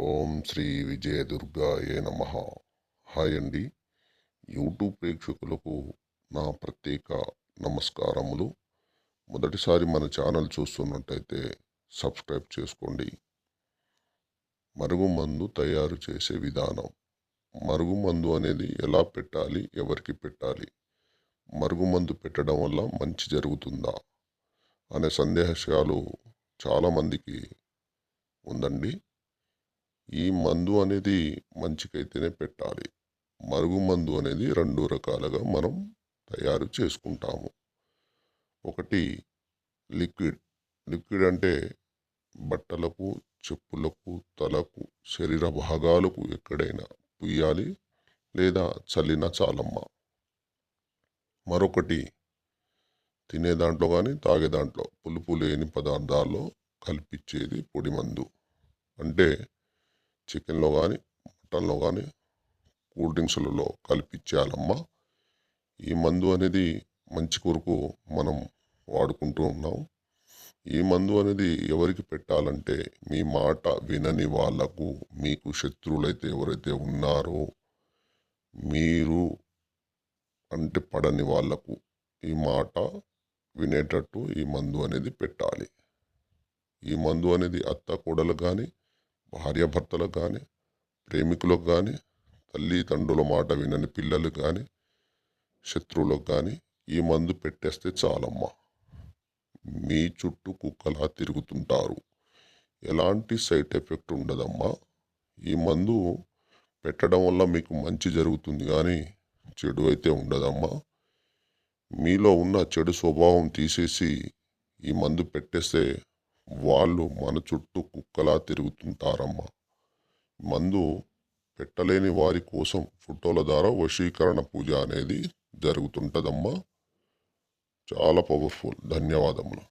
ఓం శ్రీ విజయదుర్గాయే నమ. హాయ్ అండి. యూట్యూబ్ ప్రేక్షకులకు నా ప్రత్యేక నమస్కారములు. మొదటిసారి మన ఛానల్ చూస్తున్నట్టయితే సబ్స్క్రైబ్ చేసుకోండి. మరుగుమందు తయారు చేసే విధానం. మరుగుమందు అనేది ఎలా పెట్టాలి ఎవరికి పెట్టాలి మరుగుమందు పెట్టడం వల్ల మంచి జరుగుతుందా అనే సందేహాలు చాలామందికి ఉందండి. ఈ మందు అనేది మంచికైతేనే పెట్టాలి. మరుగు మందు అనేది రెండు రకాలుగా మనం తయారు చేసుకుంటాము. ఒకటి లిక్విడ్. లిక్విడ్ అంటే బట్టలకు చెప్పులకు తలకు శరీర భాగాలకు ఎక్కడైనా పుయ్యాలి లేదా చల్లిన చాలమ్మ. మరొకటి తినే దాంట్లో కానీ తాగే దాంట్లో పులుపు లేని పదార్థాల్లో కల్పించేది పొడి మందు. అంటే చికెన్లో కానీ మటన్లో కానీ కూల్ డ్రింక్స్లలో కలిపిచ్చేయాలమ్మా ఈ మందు అనేది మంచి కొరకు మనం వాడుకుంటూ ఉన్నాం. ఈ మందు అనేది ఎవరికి పెట్టాలంటే మీ మాట వినని వాళ్ళకు మీకు శత్రువులైతే ఎవరైతే ఉన్నారో మీరు అంటే పడని వాళ్ళకు ఈ మాట వినేటట్టు ఈ మందు అనేది పెట్టాలి. ఈ మందు అనేది అత్త కూడలు కానీ భార్యాభర్తలకు కానీ ప్రేమికులకు కానీ తల్లిదండ్రుల మాట వినని పిల్లలకు కానీ శత్రువులకు కానీ ఈ మందు పెట్టేస్తే చాలమ్మా. మీ చుట్టూ కుక్కలా తిరుగుతుంటారు. ఎలాంటి సైడ్ ఎఫెక్ట్ ఉండదమ్మా. ఈ మందు పెట్టడం వల్ల మీకు మంచి జరుగుతుంది కానీ చెడు అయితే ఉండదమ్మా. మీలో ఉన్న చెడు స్వభావం తీసేసి ఈ మందు పెట్టేస్తే వాళ్ళు మన చుట్టూ కుక్కలా తిరుగుతుంటారమ్మా. మందు పెట్టలేని వారి కోసం ఫోటోల ద్వారా వశీకరణ పూజ అనేది జరుగుతుంటుందమ్మా. చాలా పవర్ఫుల్ ధన్యవాదములు.